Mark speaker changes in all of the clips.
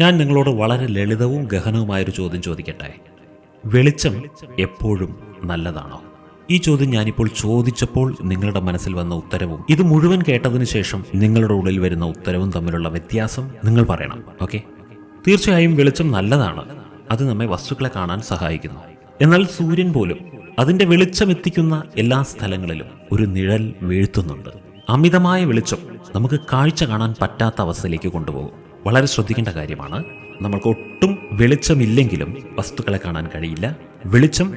Speaker 1: ഞാൻ നിങ്ങളോട് വളരെ ലളിതവും ഗഹനവുമായൊരു ചോദ്യം ചോദിക്കട്ടെ? വെളിച്ചം എപ്പോഴും നല്ലതാണോ? ഈ ചോദ്യം ഞാനിപ്പോൾ ചോദിച്ചപ്പോൾ നിങ്ങളുടെ മനസ്സിൽ വന്ന ഉത്തരവും ഇത് മുഴുവൻ കേട്ടതിന് ശേഷം നിങ്ങളുടെ ഉള്ളിൽ വരുന്ന ഉത്തരവും തമ്മിലുള്ള വ്യത്യാസം നിങ്ങൾ പറയണം ഓക്കെ? തീർച്ചയായും വെളിച്ചം നല്ലതാണ്. അത് നമ്മെ വസ്തുക്കളെ കാണാൻ സഹായിക്കുന്നു. എന്നാൽ സൂര്യൻ പോലും അതിന്റെ വെളിച്ചം എത്തിക്കുന്ന എല്ലാ സ്ഥലങ്ങളിലും ഒരു നിഴൽ വീഴ്ത്തുന്നുണ്ട്. അമിതമായ വെളിച്ചം നമുക്ക് കാഴ്ച കാണാൻ പറ്റാത്ത അവസ്ഥയിലേക്ക് കൊണ്ടുപോകും. വളരെ ശ്രദ്ധിക്കേണ്ട കാര്യമാണ്. നമ്മൾക്ക് ഒട്ടും വെളിച്ചമില്ലെങ്കിലും വസ്തുക്കളെ കാണാൻ കഴിയില്ല. വെളിച്ചം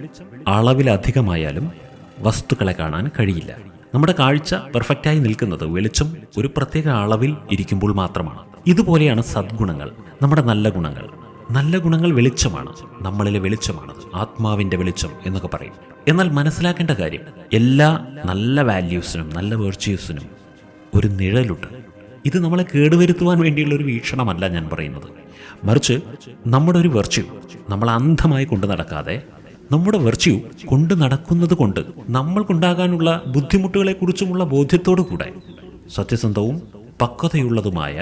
Speaker 1: അളവിലധികമായാലും വസ്തുക്കളെ കാണാൻ കഴിയില്ല. നമ്മുടെ കാഴ്ച പെർഫെക്റ്റായി നിൽക്കുന്നത് വെളിച്ചം ഒരു പ്രത്യേക അളവിൽ ഇരിക്കുമ്പോൾ മാത്രമാണ്. ഇതുപോലെയാണ് സദ്ഗുണങ്ങൾ. നമ്മുടെ നല്ല ഗുണങ്ങൾ. നല്ല ഗുണങ്ങൾ വെളിച്ചമാണ്. നമ്മളിലെ വെളിച്ചമാണ്. ആത്മാവിന്റെ വെളിച്ചം എന്നൊക്കെ പറയും. എന്നാൽ മനസ്സിലാക്കേണ്ട കാര്യം എല്ലാ നല്ല വാല്യൂസിനും നല്ല വേർച്യൂസിനും ഒരു നിഴലുണ്ട്. ഇത് നമ്മളെ കേടുവരുത്തുവാൻ വേണ്ടിയുള്ള ഒരു വീക്ഷണമല്ല ഞാൻ പറയുന്നത്. മറിച്ച് നമ്മുടെ ഒരു വെർച്യൂ നമ്മൾ അന്ധമായി കൊണ്ടു നടക്കാതെ നമ്മുടെ വെർച്യൂ കൊണ്ടു നടക്കുന്നത് കൊണ്ട് നമ്മൾക്കുണ്ടാകാനുള്ള ബുദ്ധിമുട്ടുകളെക്കുറിച്ചുമുള്ള ബോധ്യത്തോടു കൂടെ സത്യസന്ധവും പക്വതയുള്ളതുമായ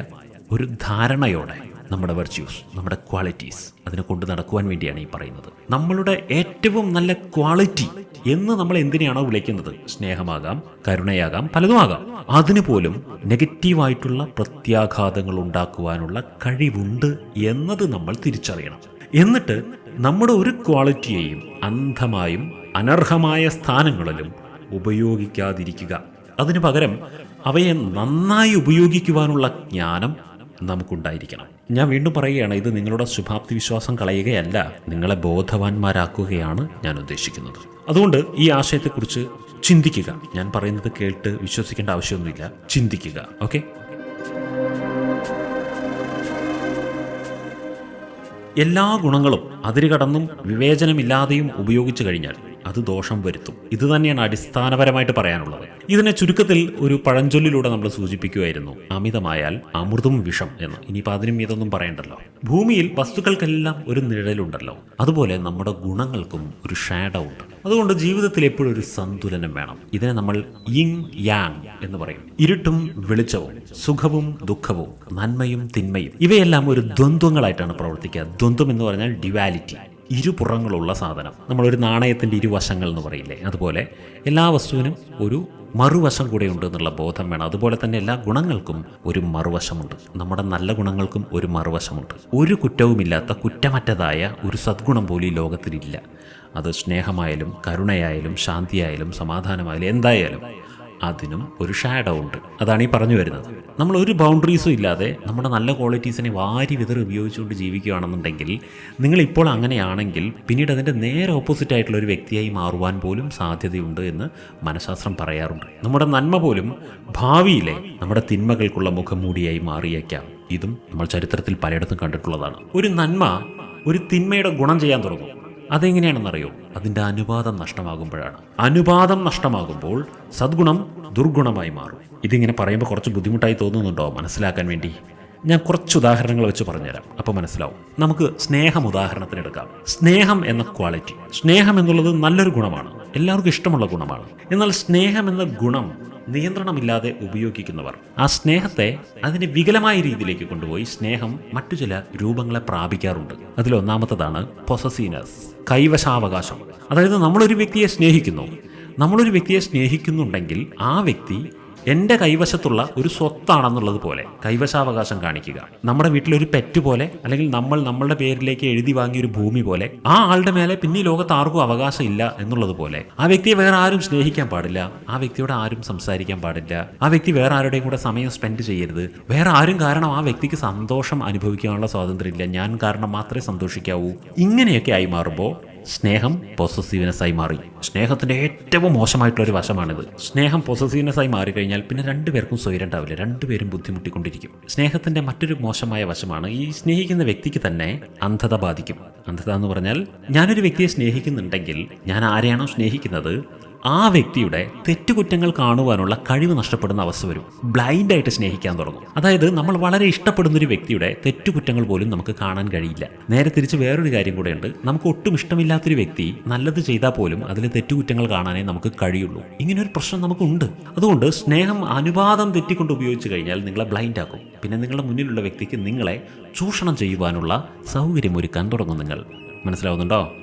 Speaker 1: ഒരു ധാരണയോടെ നമ്മുടെ വെർച്യൂസ് നമ്മുടെ ക്വാളിറ്റീസ് അതിനെ കൊണ്ട് നടക്കുവാൻ വേണ്ടിയാണ് ഈ പറയുന്നത്. നമ്മളുടെ ഏറ്റവും നല്ല ക്വാളിറ്റി എന്ന് നമ്മൾ എന്തിനെയാണോ വിളിക്കുന്നത്? സ്നേഹമാകാം കരുണയാകാം പലതുമാകാം. അതിന് പോലും നെഗറ്റീവായിട്ടുള്ള പ്രത്യാഘാതങ്ങൾ ഉണ്ടാക്കുവാനുള്ള കഴിവുണ്ട് എന്നത് നമ്മൾ തിരിച്ചറിയണം. എന്നിട്ട് നമ്മുടെ ഒരു ക്വാളിറ്റിയെയും അന്ധമായും അനർഹമായ സ്ഥാനങ്ങളിലും ഉപയോഗിക്കാതിരിക്കുക. അതിനു പകരം അവയെ നന്നായി ഉപയോഗിക്കുവാനുള്ള ജ്ഞാനം നമുക്കുണ്ടായിരിക്കണം. ഞാൻ വീണ്ടും പറയുകയാണ് ഇത് നിങ്ങളുടെ ശുഭാപ്തി വിശ്വാസം കളയുകയല്ല നിങ്ങളെ ബോധവാന്മാരാക്കുകയാണ് ഞാൻ ഉദ്ദേശിക്കുന്നത്. അതുകൊണ്ട് ഈ ആശയത്തെക്കുറിച്ച് ചിന്തിക്കുക. ഞാൻ പറയുന്നത് കേട്ട് വിശ്വസിക്കേണ്ട ആവശ്യമൊന്നുമില്ല. ചിന്തിക്കുക ഓക്കെ? എല്ലാ ഗുണങ്ങളും അതിരുകടന്നും വിവേചനമില്ലാതെയും ഉപയോഗിച്ചു കഴിഞ്ഞാൽ അത് ദോഷം വരുത്തും. ഇത് തന്നെയാണ് അടിസ്ഥാനപരമായിട്ട് പറയാനുള്ളത്. ഇതിനെ ചുരുക്കത്തിൽ ഒരു പഴഞ്ചൊല്ലിലൂടെ നമ്മൾ സൂചിപ്പിക്കുമായിരുന്നു അമിതമായാൽ അമൃതും വിഷം എന്ന്. ഇനിയിപ്പോൾ അതിനും ഇതൊന്നും പറയണ്ടല്ലോ. ഭൂമിയിൽ വസ്തുക്കൾക്കെല്ലാം ഒരു നിഴലുണ്ടല്ലോ. അതുപോലെ നമ്മുടെ ഗുണങ്ങൾക്കും ഒരു ഷാഡോ ഉണ്ട്. അതുകൊണ്ട് ജീവിതത്തിൽ എപ്പോഴും ഒരു സന്തുലനം വേണം. ഇതിനെ നമ്മൾ യിങ് യാങ് എന്ന് പറയും. ഇരുട്ടും വെളിച്ചവും സുഖവും ദുഃഖവും നന്മയും തിന്മയും ഇവയെല്ലാം ഒരു ദ്വന്ദ്വങ്ങളായിട്ടാണ് പ്രവർത്തിക്കുക. ദ്വന്ദ്വം എന്ന് പറഞ്ഞാൽ ഡിവാലിറ്റി ഇരുപുറങ്ങളുള്ള സാധനം. നമ്മളൊരു നാണയത്തിന്റെ ഇരുവശങ്ങൾ എന്ന് പറയില്ലേ? അതുപോലെ എല്ലാ വസ്തുവിനും ഒരു മറുവശം കൂടെ ഉണ്ട് എന്നുള്ള ബോധം വേണം. അതുപോലെ തന്നെ എല്ലാ ഗുണങ്ങൾക്കും ഒരു മറുവശമുണ്ട്. നമ്മുടെ നല്ല ഗുണങ്ങൾക്കും ഒരു മറുവശമുണ്ട്. ഒരു കുറ്റവുമില്ലാത്ത കുറ്റമറ്റതായ ഒരു സദ്ഗുണം പോലും ഈ ലോകത്തിലില്ല. അത് സ്നേഹമായാലും കരുണയായാലും ശാന്തിയായാലും സമാധാനമായാലും എന്തായാലും അതിനും ഒരു ഷാഡോ ഉണ്ട്. അതാണ് ഈ പറഞ്ഞു വരുന്നത്. നമ്മൾ ഒരു ബൗണ്ടറീസും ഇല്ലാതെ നമ്മുടെ നല്ല ക്വാളിറ്റീസിനെ വാരി വിതറി ഉപയോഗിച്ചുകൊണ്ട് ജീവിക്കുകയാണെന്നുണ്ടെങ്കിൽ നിങ്ങൾ ഇപ്പോൾ അങ്ങനെയാണെങ്കിൽ പിന്നീട് അതിന്റെ നേരെ ഓപ്പോസിറ്റ് ആയിട്ടുള്ള ഒരു വ്യക്തിയായി മാറുവാൻ പോലും സാധ്യതയുണ്ട് എന്ന് മനഃശാസ്ത്രം പറയാറുണ്ട്. നമ്മുടെ നന്മ പോലും ഭാവിയിലെ നമ്മുടെ തിന്മകൾക്കുള്ള മുഖംമൂടിയായി മാറിയേക്കാം. ഇതും നമ്മൾ ചരിത്രത്തിൽ പലയിടത്തും കണ്ടിട്ടുള്ളതാണ്. ഒരു നന്മ ഒരു തിന്മയുടെ ഗുണം ചെയ്യാൻ തുടങ്ങും. അതെങ്ങനെയാണെന്നറിയോ? അതിന്റെ അനുപാതം നഷ്ടമാകുമ്പോഴാണ്. അനുപാതം നഷ്ടമാകുമ്പോൾ സദ്ഗുണം ദുർഗുണമായി മാറും. ഇതിങ്ങനെ പറയുമ്പോൾ കുറച്ച് ബുദ്ധിമുട്ടായി തോന്നുന്നുണ്ടോ? മനസ്സിലാക്കാൻ വേണ്ടി. ഞാൻ കുറച്ച് ഉദാഹരണങ്ങൾ വെച്ച് പറഞ്ഞുതരാം. അപ്പോൾ മനസ്സിലാവും. നമുക്ക് സ്നേഹം ഉദാഹരണത്തിന് എടുക്കാം. സ്നേഹം എന്ന ക്വാളിറ്റി സ്നേഹം എന്നുള്ളത് നല്ലൊരു ഗുണമാണ്. എല്ലാവർക്കും ഇഷ്ടമുള്ള ഗുണമാണ്. എന്നാൽ സ്നേഹം എന്ന ഗുണം നിയന്ത്രണമില്ലാതെ ഉപയോഗിക്കുന്നവർ. ആ സ്നേഹത്തെ അതിനെ വികലമായ രീതിയിലേക്ക് കൊണ്ടുപോയി സ്നേഹം മറ്റു ചില രൂപങ്ങളെ പ്രാപിക്കാറുണ്ട്. അതിലൊന്നാമത്തതാണ് പൊസസീനസ് കൈവശാവകാശം. അതായത് നമ്മളൊരു വ്യക്തിയെ സ്നേഹിക്കുന്നു. നമ്മളൊരു വ്യക്തിയെ സ്നേഹിക്കുന്നുണ്ടെങ്കിൽ ആ വ്യക്തി എന്റെ കൈവശത്തുള്ള ഒരു സ്വത്താണെന്നുള്ളത് പോലെ കൈവശാവകാശം കാണിക്കുക. നമ്മുടെ വീട്ടിലൊരു പെറ്റ് പോലെ അല്ലെങ്കിൽ നമ്മൾ നമ്മളുടെ പേരിലേക്ക് എഴുതി വാങ്ങിയ ഒരു ഭൂമി പോലെ ആ ആളുടെ മേലെ പിന്നെ ലോകത്ത് ആർക്കും അവകാശം ഇല്ല എന്നുള്ളത് പോലെ ആ വ്യക്തിയെ വേറെ ആരും സ്നേഹിക്കാൻ പാടില്ല. ആ വ്യക്തിയോട് ആരും സംസാരിക്കാൻ പാടില്ല. ആ വ്യക്തി വേറെ ആരുടെയും കൂടെ സമയം സ്പെൻഡ് ചെയ്യരുത്. വേറെ ആരും കാരണം ആ വ്യക്തിക്ക് സന്തോഷം അനുഭവിക്കാനുള്ള സ്വാതന്ത്ര്യമില്ല. ഞാൻ കാരണം മാത്രമേ സന്തോഷിക്കാവൂ. ഇങ്ങനെയൊക്കെ ആയി മാറുമ്പോൾ സ്നേഹം പൊസസീവ്നെസ് ആയി മാറി. സ്നേഹത്തിന്റെ ഏറ്റവും മോശമായിട്ടുള്ള ഒരു വശമാണിത്. സ്നേഹം പൊസസീവ്നെസ് ആയി മാറിക്കഴിഞ്ഞാൽ പിന്നെ രണ്ടുപേർക്കും സ്വൈരം ഉണ്ടാവില്ല. രണ്ടുപേരും ബുദ്ധിമുട്ടിക്കൊണ്ടിരിക്കും. സ്നേഹത്തിന്റെ മറ്റൊരു മോശമായ വശമാണ് ഈ സ്നേഹിക്കുന്ന വ്യക്തിക്ക് തന്നെ അന്ധത ബാധിക്കും. അന്ധത എന്ന് പറഞ്ഞാൽ ഞാനൊരു വ്യക്തിയെ സ്നേഹിക്കുന്നുണ്ടെങ്കിൽ ഞാൻ ആരെയാണോ സ്നേഹിക്കുന്നത് ആ വ്യക്തിയുടെ തെറ്റുകുറ്റങ്ങൾ കാണുവാനുള്ള കഴിവ് നഷ്ടപ്പെടുന്ന അവസ്ഥ വരും. ബ്ലൈൻഡായിട്ട് സ്നേഹിക്കാൻ തുടങ്ങും. അതായത് നമ്മൾ വളരെ ഇഷ്ടപ്പെടുന്ന ഒരു വ്യക്തിയുടെ തെറ്റുകുറ്റങ്ങൾ പോലും നമുക്ക് കാണാൻ കഴിയില്ല. നേരെ തിരിച്ച് വേറൊരു കാര്യം കൂടെയുണ്ട്. നമുക്ക് ഒട്ടും ഇഷ്ടമില്ലാത്തൊരു വ്യക്തി നല്ലത് ചെയ്താൽ പോലും അതിലെ തെറ്റുകുറ്റങ്ങൾ കാണാനേ നമുക്ക് കഴിയുള്ളൂ. ഇങ്ങനൊരു പ്രശ്നം നമുക്കുണ്ട്. അതുകൊണ്ട് സ്നേഹം അനുപാതം തെറ്റിക്കൊണ്ട് ഉപയോഗിച്ച് കഴിഞ്ഞാൽ നിങ്ങളെ ബ്ലൈൻഡ് ആക്കും പിന്നെ നിങ്ങളുടെ മുന്നിലുള്ള വ്യക്തിക്ക് നിങ്ങളെ ചൂഷണം ചെയ്യുവാനുള്ള സൗകര്യം ഒരുക്കാൻ തുടങ്ങും നിങ്ങൾ. മനസ്സിലാവുന്നുണ്ടോ?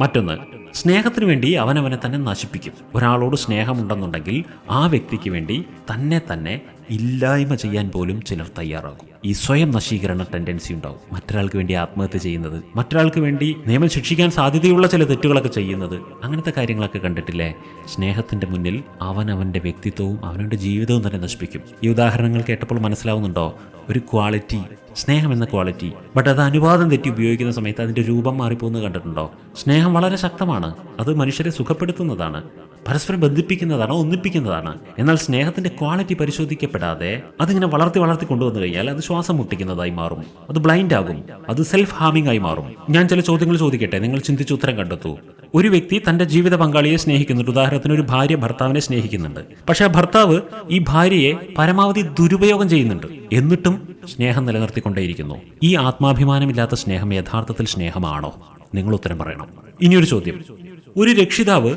Speaker 1: മറ്റൊന്ന് സ്നേഹത്തിന് വേണ്ടി അവനവനെ തന്നെ നശിപ്പിക്കും. ഒരാളോട് സ്നേഹമുണ്ടെന്നുണ്ടെങ്കിൽ ആ വ്യക്തിക്ക് വേണ്ടി തന്നെ തന്നെ ഇല്ലായ്മ ചെയ്യാൻ പോലും ചിലർ തയ്യാറാകും. ഈ സ്വയം നശീകരണ ടെൻഡൻസി ഉണ്ടാവും. മറ്റൊരാൾക്ക് വേണ്ടി ആത്മഹത്യ ചെയ്യുന്നത് മറ്റൊരാൾക്ക് വേണ്ടി നിയമം ശിക്ഷിക്കാൻ സാധ്യതയുള്ള ചില തെറ്റുകളൊക്കെ ചെയ്യുന്നത് അങ്ങനത്തെ കാര്യങ്ങളൊക്കെ കണ്ടിട്ടില്ലേ? സ്നേഹത്തിന്റെ മുന്നിൽ അവൻ അവന്റെ വ്യക്തിത്വവും അവനവന്റെ ജീവിതവും തന്നെ നശിപ്പിക്കും. ഈ ഉദാഹരണങ്ങൾ കേട്ടപ്പോൾ മനസ്സിലാവുന്നുണ്ടോ? ഒരു ക്വാളിറ്റി സ്നേഹം എന്ന ക്വാളിറ്റി ബട്ട് അത് അനുവാദം തെറ്റി ഉപയോഗിക്കുന്ന സമയത്ത് അതിന്റെ രൂപം മാറിപ്പോകുന്നത് കണ്ടിട്ടുണ്ടോ? സ്നേഹം വളരെ ശക്തമാണ്. അത് മനുഷ്യരെ സുഖപ്പെടുത്തുന്നതാണ്. പരസ്പരം ബന്ധിപ്പിക്കുന്നതാണ് ഒന്നിപ്പിക്കുന്നതാണ്. എന്നാൽ സ്നേഹത്തിന്റെ ക്വാളിറ്റി പരിശോധിക്കപ്പെടാതെ അതിങ്ങനെ വളർത്തി വളർത്തി കൊണ്ടുവന്നു കഴിഞ്ഞാൽ അത് ശ്വാസം മുട്ടിക്കുന്നതായി മാറും. അത് ബ്ലൈൻഡ് ആകും. അത് സെൽഫ് ഹാമിംഗ് ആയി മാറും. ഞാൻ ചില ചോദ്യങ്ങൾ ചോദിക്കട്ടെ? നിങ്ങൾ ചിന്തിച്ച് ഉത്തരം കണ്ടെത്തൂ. ഒരു വ്യക്തി തന്റെ ജീവിത പങ്കാളിയെ സ്നേഹിക്കുന്നുണ്ട്. ഉദാഹരണത്തിന് ഒരു ഭാര്യ ഭർത്താവിനെ സ്നേഹിക്കുന്നുണ്ട്. പക്ഷെ ആ ഭർത്താവ് ഈ ഭാര്യയെ പരമാവധി ദുരുപയോഗം ചെയ്യുന്നുണ്ട്. എന്നിട്ടും സ്നേഹം നിലനിർത്തിക്കൊണ്ടേയിരിക്കുന്നു. ഈ ആത്മാഭിമാനമില്ലാത്ത സ്നേഹം യഥാർത്ഥത്തിൽ സ്നേഹമാണോ? നിങ്ങൾ ഉത്തരം പറയണം. ഇനിയൊരു ചോദ്യം. ഒരു രക്ഷിതാവ്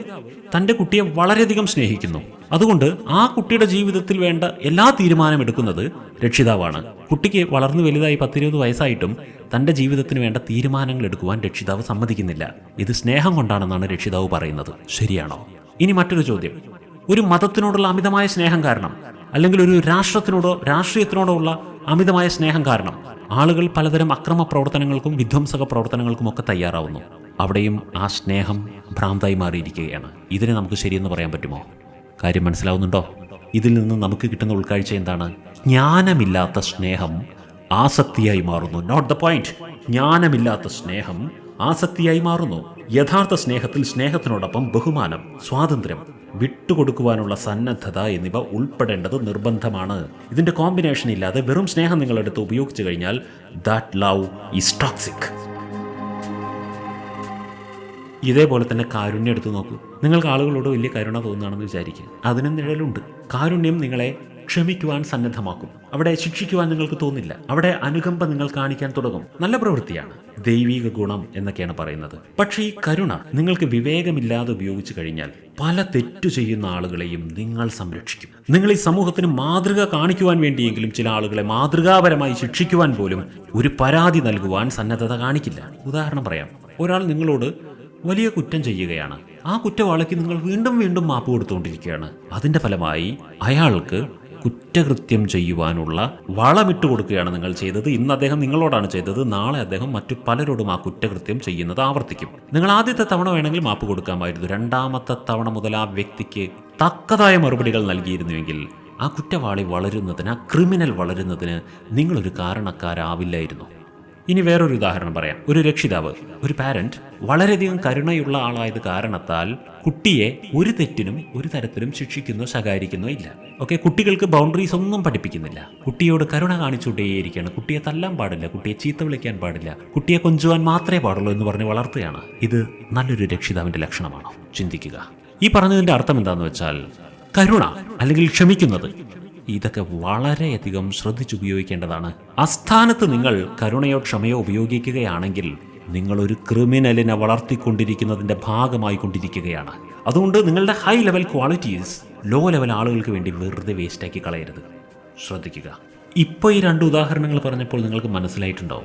Speaker 1: തന്റെ കുട്ടിയെ വളരെയധികം സ്നേഹിക്കുന്നു. അതുകൊണ്ട് ആ കുട്ടിയുടെ ജീവിതത്തിൽ വേണ്ട എല്ലാ തീരുമാനം എടുക്കുന്നത് രക്ഷിതാവാണ്. കുട്ടിക്ക് വളർന്നു വലുതായി പത്തിരുപത് വയസ്സായിട്ടും തന്റെ ജീവിതത്തിന് വേണ്ട തീരുമാനങ്ങൾ എടുക്കുവാൻ രക്ഷിതാവ് സമ്മതിക്കുന്നില്ല. ഇത് സ്നേഹം കൊണ്ടാണെന്നാണ് രക്ഷിതാവ് പറയുന്നത്. ശരിയാണോ? ഇനി മറ്റൊരു ചോദ്യം. ഒരു മതത്തിനോടുള്ള അമിതമായ സ്നേഹം കാരണം അല്ലെങ്കിൽ ഒരു രാഷ്ട്രത്തിനോടോ രാഷ്ട്രീയത്തിനോടോ ഉള്ള അമിതമായ സ്നേഹം കാരണം ആളുകൾ പലതരം അക്രമ പ്രവർത്തനങ്ങൾക്കും വിധ്വംസക പ്രവർത്തനങ്ങൾക്കും ഒക്കെ തയ്യാറാവുന്നു. അവിടെയും ആ സ്നേഹം ഭ്രാന്തായി മാറിയിരിക്കുകയാണ്. ഇതിനെ നമുക്ക് ശരിയെന്ന് പറയാൻ പറ്റുമോ? കാര്യം മനസ്സിലാവുന്നുണ്ടോ? ഇതിൽ നിന്ന് നമുക്ക് കിട്ടുന്ന ഉൾക്കാഴ്ച എന്താണ്? ജ്ഞാനമില്ലാത്ത സ്നേഹം ആസക്തിയായി മാറുന്നു. നോട്ട് ദ പോയിന്റ് ജ്ഞാനമില്ലാത്ത സ്നേഹം ആസക്തിയായി മാറുന്നു. യഥാർത്ഥ സ്നേഹത്തിൽ സ്നേഹത്തിനോടൊപ്പം ബഹുമാനം സ്വാതന്ത്ര്യം വിട്ടുകൊടുക്കുവാനുള്ള സന്നദ്ധത എന്നിവ ഉൾപ്പെടേണ്ടത് നിർബന്ധമാണ്. ഇതിന്റെ കോമ്പിനേഷൻ ഇല്ലാതെ വെറും സ്നേഹം നിങ്ങളെടുത്ത് ഉപയോഗിച്ചു കഴിഞ്ഞാൽ ദാറ്റ് ലവ് ഈസ് ടോക്സിക് ഇതേപോലെ തന്നെ കാരുണ്യം എടുത്തു നോക്കൂ. നിങ്ങൾക്ക് ആളുകളോട് വലിയ കരുണ തോന്നുകയാണെന്ന് വിചാരിക്കുക. അതിനും നിഴലുണ്ട്. കാരുണ്യം നിങ്ങളെ ക്ഷമിക്കുവാൻ സന്നദ്ധമാക്കും. അവിടെ ശിക്ഷിക്കുവാൻ നിങ്ങൾക്ക് തോന്നില്ല. അവിടെ അനുകമ്പ നിങ്ങൾ കാണിക്കാൻ തുടങ്ങും. നല്ല പ്രവൃത്തിയാണ്. ദൈവിക ഗുണം എന്നൊക്കെയാണ് പറയുന്നത്. പക്ഷേ ഈ കരുണ നിങ്ങൾക്ക് വിവേകമില്ലാതെ ഉപയോഗിച്ചു കഴിഞ്ഞാൽ പല തെറ്റു ചെയ്യുന്ന ആളുകളെയും നിങ്ങൾ സംരക്ഷിക്കും. നിങ്ങൾ ഈ സമൂഹത്തിന് മാതൃക കാണിക്കുവാൻ വേണ്ടിയെങ്കിലും ചില ആളുകളെ മാതൃകാപരമായി ശിക്ഷിക്കുവാൻ പോലും ഒരു പരാതി നൽകുവാൻ സന്നദ്ധത കാണിക്കില്ല. ഉദാഹരണം പറയാം. ഒരാൾ നിങ്ങളോട് വലിയ കുറ്റം ചെയ്യുകയാണ്. ആ കുറ്റവാളിക്ക് നിങ്ങൾ വീണ്ടും വീണ്ടും മാപ്പ് കൊടുത്തുകൊണ്ടിരിക്കുകയാണ്. അതിന്റെ ഫലമായി അയാൾക്ക് കുറ്റകൃത്യം ചെയ്യുവാനുള്ള വളമിട്ട് കൊടുക്കുകയാണ് നിങ്ങൾ ചെയ്തത്. ഇന്ന് അദ്ദേഹം നിങ്ങളോടാണ് ചെയ്തത്. നാളെ അദ്ദേഹം മറ്റു പലരോടും ആ കുറ്റകൃത്യം ചെയ്യുന്നത് ആവർത്തിക്കും. നിങ്ങൾ ആദ്യത്തെ തവണ വേണമെങ്കിൽ മാപ്പ് കൊടുക്കാമായിരുന്നു. രണ്ടാമത്തെ തവണ മുതൽ ആ വ്യക്തിക്ക് തക്കതായ മറുപടികൾ നൽകിയിരുന്നുവെങ്കിൽ ആ കുറ്റവാളി വളരുന്നതിന് ആ ക്രിമിനൽ വളരുന്നതിന് നിങ്ങളൊരു കാരണക്കാരാവില്ലായിരുന്നു. ഇനി വേറൊരു ഉദാഹരണം പറയാം. ഒരു രക്ഷിതാവ് ഒരു പാരന്റ് വളരെയധികം കരുണയുള്ള ആളായത് കാരണത്താൽ കുട്ടിയെ ഒരു തെറ്റിനും ഒരു തരത്തിലും ശിക്ഷിക്കുന്നോ ശകാരിക്കുന്നോ ഇല്ല. ഓക്കെ കുട്ടികൾക്ക് ബൗണ്ടറീസ് ഒന്നും പഠിപ്പിക്കുന്നില്ല. കുട്ടിയോട് കരുണ കാണിച്ചുകൊണ്ടേയിരിക്കുകയാണ്. കുട്ടിയെ തല്ലാൻ പാടില്ല കുട്ടിയെ ചീത്ത വിളിക്കാൻ പാടില്ല കുട്ടിയെ കൊഞ്ചുവാൻ മാത്രമേ പാടുള്ളൂ എന്ന് പറഞ്ഞ് വളർത്തുകയാണ്. ഇത് നല്ലൊരു രക്ഷിതാവിന്റെ ലക്ഷണമാണോ? ചിന്തിക്കുക. ഈ പറഞ്ഞതിന്റെ അർത്ഥം എന്താണെന്ന് വെച്ചാൽ കരുണ അല്ലെങ്കിൽ ക്ഷമിക്കുന്നത് ഇതൊക്കെ വളരെയധികം ശ്രദ്ധിച്ചുപയോഗിക്കേണ്ടതാണ് അസ്ഥാനത്ത് നിങ്ങൾ കരുണയോ ക്ഷമയോ ഉപയോഗിക്കുകയാണെങ്കിൽ നിങ്ങൾ ഒരു ക്രിമിനലിനെ വളർത്തിക്കൊണ്ടിരിക്കുന്നതിന്റെ ഭാഗമായി കൊണ്ടിരിക്കുകയാണ്. അതുകൊണ്ട് നിങ്ങളുടെ high level qualities low level ആളുകൾക്ക് വേണ്ടി വെറുതെ വേസ്റ്റാക്കി കളയരുത്. ശ്രദ്ധിക്കുക. ഇപ്പോൾ ഈ രണ്ട് ഉദാഹരണങ്ങൾ പറഞ്ഞപ്പോൾ നിങ്ങൾക്ക് മനസ്സിലായിട്ടുണ്ടോ?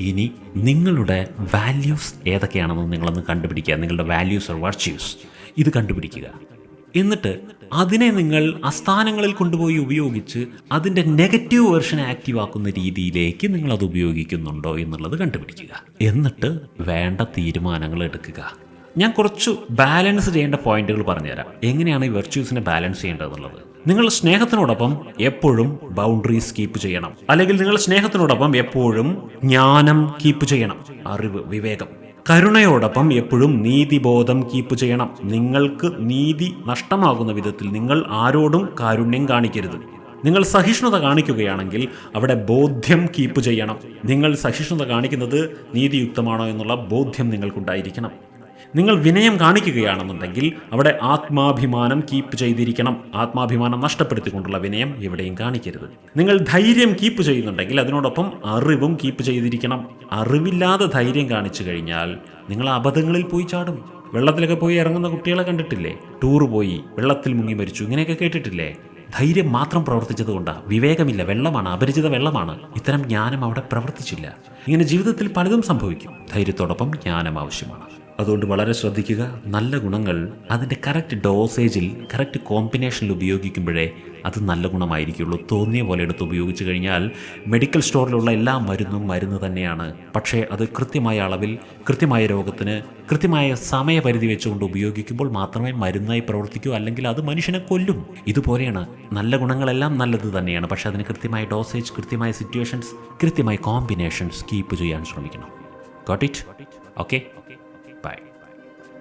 Speaker 1: ഇനി നിങ്ങളുടെ വാല്യൂസ് ഏതൊക്കെയാണെന്ന് നിങ്ങളൊന്ന് കണ്ടുപിടിക്കുക. നിങ്ങളുടെ വാല്യൂസ് ഓർ വർച്യൂസ് ഇത് കണ്ടുപിടിക്കുക. എന്നിട്ട് അതിനെ നിങ്ങൾ അസ്ഥാനങ്ങളിൽ കൊണ്ടുപോയി ഉപയോഗിച്ച് അതിന്റെ നെഗറ്റീവ് വേർഷൻ ആക്റ്റീവ് ആക്കുന്ന രീതിയിലേക്ക് നിങ്ങൾ അത് ഉപയോഗിക്കുന്നുണ്ടോ എന്നുള്ളത് കണ്ടുപിടിക്കുക. എന്നിട്ട് വേണ്ട തീരുമാനങ്ങൾ എടുക്കുക. ഞാൻ കുറച്ച് ബാലൻസ് ചെയ്യേണ്ട പോയിന്റുകൾ പറഞ്ഞുതരാം. എങ്ങനെയാണ് ഈ വെർച്യൂസിനെ ബാലൻസ് ചെയ്യേണ്ടതെന്നുള്ളത്? നിങ്ങൾ സ്നേഹത്തിനോടൊപ്പം എപ്പോഴും ബൗണ്ടറീസ് കീപ്പ് ചെയ്യണം. അല്ലെങ്കിൽ നിങ്ങൾ സ്നേഹത്തിനോടൊപ്പം എപ്പോഴും ജ്ഞാനം കീപ്പ് ചെയ്യണം. അറിവ് വിവേകം. കരുണയോടൊപ്പം എപ്പോഴും നീതിബോധം കീപ്പ് ചെയ്യണം. നിങ്ങൾക്ക് നീതി നഷ്ടമാകുന്ന വിധത്തിൽ നിങ്ങൾ ആരോടും കാരുണ്യം കാണിക്കരുത്. നിങ്ങൾ സഹിഷ്ണുത കാണിക്കുകയാണെങ്കിൽ അവിടെ ബോധ്യം കീപ്പ് ചെയ്യണം. നിങ്ങൾ സഹിഷ്ണുത കാണിക്കുന്നത് നീതിയുക്തമാണോ എന്നുള്ള ബോധ്യം നിങ്ങൾക്കുണ്ടായിരിക്കണം. നിങ്ങൾ വിനയം കാണിക്കുകയാണെന്നുണ്ടെങ്കിൽ അവിടെ ആത്മാഭിമാനം കീപ്പ് ചെയ്തിരിക്കണം. ആത്മാഭിമാനം നഷ്ടപ്പെടുത്തിക്കൊണ്ടുള്ള വിനയം എവിടെയും കാണിക്കരുത്. നിങ്ങൾ ധൈര്യം കീപ്പ് ചെയ്യുന്നുണ്ടെങ്കിൽ അതിനോടൊപ്പം അറിവും കീപ്പ് ചെയ്തിരിക്കണം. അറിവില്ലാതെ ധൈര്യം കാണിച്ചു കഴിഞ്ഞാൽ നിങ്ങൾ അബദ്ധങ്ങളിൽ പോയി ചാടും. വെള്ളത്തിലൊക്കെ പോയി ഇറങ്ങുന്ന കുട്ടികളെ കണ്ടിട്ടില്ലേ? ടൂർ പോയി വെള്ളത്തിൽ മുങ്ങി മരിച്ചു ഇങ്ങനെയൊക്കെ കേട്ടിട്ടില്ലേ? ധൈര്യം മാത്രം പ്രവർത്തിച്ചത് കൊണ്ടാണ് വിവേകമില്ല വെള്ളമാണ് അപരിചിത വെള്ളമാണ്. ഇത്തരം ജ്ഞാനം അവിടെ പ്രവർത്തിച്ചില്ല. ഇങ്ങനെ ജീവിതത്തിൽ പലതും സംഭവിക്കും. ധൈര്യത്തോടൊപ്പം ജ്ഞാനം ആവശ്യമാണ്. അതുകൊണ്ട് വളരെ ശ്രദ്ധിക്കുക. നല്ല ഗുണങ്ങൾ. അതിന്റെ കറക്റ്റ് ഡോസേജിൽ കറക്റ്റ് കോമ്പിനേഷനിൽ ഉപയോഗിക്കുമ്പോഴേ അത് നല്ല ഗുണമായിരിക്കുള്ളൂ. തോന്നിയ പോലെ എടുത്ത് ഉപയോഗിച്ച് കഴിഞ്ഞാൽ മെഡിക്കൽ സ്റ്റോറിലുള്ള എല്ലാ മരുന്നും മരുന്ന് തന്നെയാണ്. പക്ഷേ അത് കൃത്യമായ അളവിൽ കൃത്യമായ രോഗത്തിന് കൃത്യമായ സമയപരിധി വെച്ചുകൊണ്ട് ഉപയോഗിക്കുമ്പോൾ മാത്രമേ മരുന്നായി പ്രവർത്തിക്കൂ. അല്ലെങ്കിൽ അത് മനുഷ്യനെ കൊല്ലും. ഇതുപോലെയാണ്. നല്ല ഗുണങ്ങളെല്ലാം നല്ലത് തന്നെയാണ്. പക്ഷേ അതിന് കൃത്യമായ ഡോസേജ് കൃത്യമായ സിറ്റുവേഷൻസ് കൃത്യമായ കോമ്പിനേഷൻസ് കീപ്പ് ചെയ്യാൻ ശ്രമിക്കണം. Got it okay